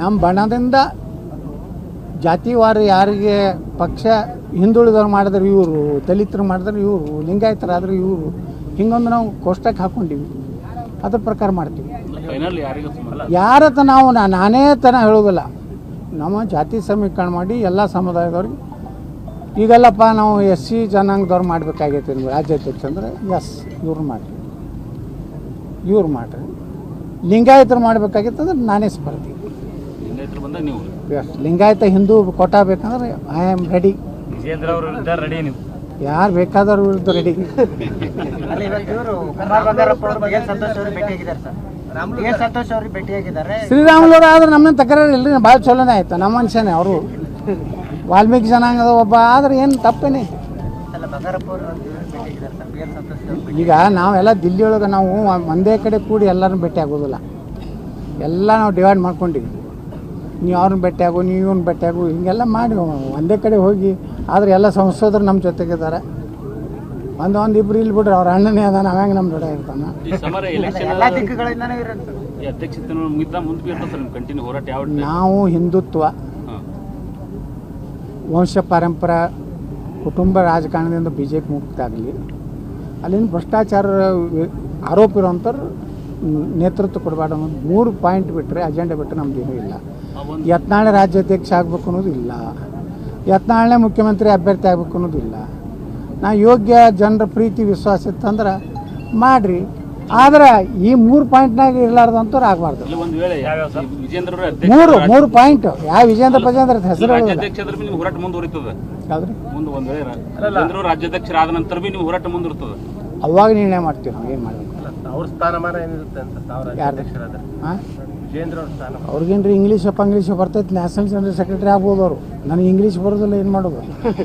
ನಮ್ಮ ಬಣದಿಂದ ಜಾತಿವಾರು ಯಾರಿಗೆ ಪಕ್ಷ ಹಿಂದುಳಿದವ್ರು ಮಾಡಿದ್ರೆ ಇವರು ದಲಿತರು ಮಾಡಿದ್ರೆ ಇವರು ಲಿಂಗಾಯತರಾದ್ರೆ ಇವರು ಹಿಂಗೊಂದು ನಾವು ಕೋಷ್ಟಕ್ಕೆ ಹಾಕೊಂಡಿವಿ. ಅದ್ರ ಪ್ರಕಾರ ಮಾಡ್ತೀವಿ. ಯಾರತ್ತ ನಾವು ನಾನೇ ತನ ಹೇಳೋದಿಲ್ಲ. ನಮ್ಮ ಜಾತಿ ಸಮೀಕರಣ ಮಾಡಿ ಎಲ್ಲ ಸಮುದಾಯದವ್ರಿಗೆ. ಈಗಲ್ಲಪ್ಪ ನಾವು ಎಸ್ ಸಿ ಜನಾಂಗದವ್ರು ಮಾಡಬೇಕಾಗೈತೆ ರಾಜ್ಯಾಧ್ಯಕ್ಷ ಅಂದರೆ ಎಸ್ ಇವ್ರು ಮಾಡಿರಿ. ಇವ್ರು ಮಾಡಿರಿ. ಲಿಂಗಾಯತರು ಮಾಡಬೇಕಾಗಿತ್ತು ಅಂದ್ರೆ ನಾನೇ ಸ್ಪರ್ಧಿ ಲಿಂಗಾಯತರು ಬಂದಾಗ ನೀವು? ಎಸ್ ಲಿಂಗಾಯತ ಹಿಂದೂ ಕೋಟಾ ಬೇಕಂದ್ರೆ ಐ ಆಮ್ ರೆಡಿ ವಿಜೇಂದ್ರ ಅವರು ಇದ್ದಾರೆ ರೆಡಿ ನೀವು? ಯಾರು ಬೇಕಾದವ್ರ ವಿರುದ್ಧ ರೆಡಿ ಶ್ರೀರಾಮುಲು ಶ್ರೀರಾಮುಲವ್ರು ಆದ್ರೆ ನಮ್ಮನ್ನ ತಕರಾರು ಇಲ್ರಿ ಭಾಳ ಚಲೋನೇ ಆಯ್ತು ನಮ್ಮ ಮನುಷ್ಯನೇ ಅವರು. ವಾಲ್ಮೀಕಿ ಜನಾಂಗದ ಒಬ್ಬ ಆದ್ರೆ ಏನು ತಪ್ಪೇನೈತಿ ಈಗ ನಾವೆಲ್ಲ ದಿಲ್ಲಿ ಒಳಗೆ ನಾವು ಒಂದೇ ಕಡೆ ಕೂಡಿ ಎಲ್ಲರನ್ನ ಭೇಟಿ ಆಗೋದಿಲ್ಲ. ಎಲ್ಲ ನಾವು ಡಿವೈಡ್ ಮಾಡ್ಕೊಂಡಿವಿ. ನೀವು ಅವ್ರನ್ನ ಭೇಟಿ ಆಗು ನೀವು ಇವ್ನ ಭೇಟಿ ಆಗು ಹಿಂಗೆಲ್ಲ ಮಾಡಿ ಒಂದೇ ಕಡೆ ಹೋಗಿ. ಆದರೆ ಎಲ್ಲ ಸಂಸದರು ನಮ್ಮ ಜೊತೆಗಿದ್ದಾರೆ ಒಂದು ಒಂದು ಇಬ್ರು ಇಲ್ಲಿ ಬಿಡ್ರಿ ಅವ್ರ ಅಣ್ಣನೇ ಅದಾನ ಅವಾಗ ನಮ್ಮ ಜೊತೆ ಇರ್ತಾನೆ? ಈ ಸಮರ ಎಲೆಕ್ಷನ್ ಎಲ್ಲ ದಿಕ್ಕುಗಳಿಂದನೂ ಇರೋದು ಈ ಅಧ್ಯಕ್ಷತೆ ಮುಗಿದ ಮುಂದೆ ಸರ್ ನಿಮ್ಮ ಕಂಟಿನ್ಯೂ ಹೋರಾಟ ಯಾವ ನಾವು ಹಿಂದುತ್ವ ವಂಶ ಪಾರಂಪರ ಕುಟುಂಬ ರಾಜಕಾರಣದಿಂದ ಬಿ ಜೆ ಪಿ ಮುಕ್ತ ಆಗಲಿ, ಅಲ್ಲಿನ ಭ್ರಷ್ಟಾಚಾರ ಆರೋಪ ಇರೋಂಥವ್ರು ನೇತೃತ್ವ ಕೊಡಬಾರ್ದು ಅನ್ನೋದು ಮೂರು ಪಾಯಿಂಟ್ ಬಿಟ್ಟರೆ ಅಜೆಂಡಾ ಬಿಟ್ಟರೆ ನಮ್ದೇನೂ ಇಲ್ಲ. ಯತ್ನಾಳೆ ರಾಜ್ಯಾಧ್ಯಕ್ಷ ಆಗಬೇಕು ಅನ್ನೋದು ಇಲ್ಲ. ಮುಖ್ಯಮಂತ್ರಿ ಅಭ್ಯರ್ಥಿ ಆಗಬೇಕು ಅನ್ನೋದು ಇಲ್ಲ. ನಾ ಯೋಗ್ಯ ಜನರ ಪ್ರೀತಿ, ವಿಶ್ವಾಸ ಇತ್ತಂದ್ರೆ ಮಾಡ್ರಿ. ಆದ್ರೆ ಈ ಮೂರು ಪಾಯಿಂಟ್ನಾಗ ಇರಲಾರ್ದಂಥವ್ರು ಆಗಬಾರ್ದು ಇಲ್ಲಿ ಒಂದು ವೇಳೆ ಯಾವ್ಯಾವ ಸರ್? ವಿಜೇಂದ್ರ ಅವರ ಅಧ್ಯಕ್ಷ ಮೂರು ಮೂರು ಪಾಯಿಂಟ್. ಯಾವ ವಿಜೇಂದ್ರ ಪ್ರಜೇಂದ್ರ ಹೆಸರು ಹೇಳೋದಿಲ್ಲ ರಾಜ್ಯಾಧ್ಯಕ್ಷ ಆದ್ರೆ ಬಿ ನಿಮ್ಮ ಹೋರಾಟ ಮುಂದುವರಿತದೆ ಮುಂದೆ ಒಂದು ವೇಳೆ ರಾ- ವಿಜೇಂದ್ರ ಅವರು ರಾಜ್ಯಾಧ್ಯಕ್ಷರಾದ ನಂತರ ಬಿ ನೀವು ಹೋರಾಟ ಮುಂದುವರ್ತದೆ ಅವಾಗ ನಿರ್ಣಯ ಮಾಡ್ತೀವಿ ನಾವು ಏನು ಮಾಡ್ತೀವಿ ಅವ್ರ ಸ್ಥಾನಮಾನ ಏನಿರುತ್ತೆ ಅಂತ ಅವ್ರಿಗೇನ್ರಿ ಇಂಗ್ಲೀಷ್ ಅಪ್ಪ ಇಂಗ್ಲೀಷ್ ಬರ್ತೈತೆ ನ್ಯಾಷನಲ್ ಜನರಲ್ ಸೆಕ್ರೆಟರಿ ಆಗ್ಬೋದು ಅವರು ನನಗೆ ಇಂಗ್ಲೀಷ್ ಬರೋದಿಲ್ಲ ಏನು ಮಾಡೋದು?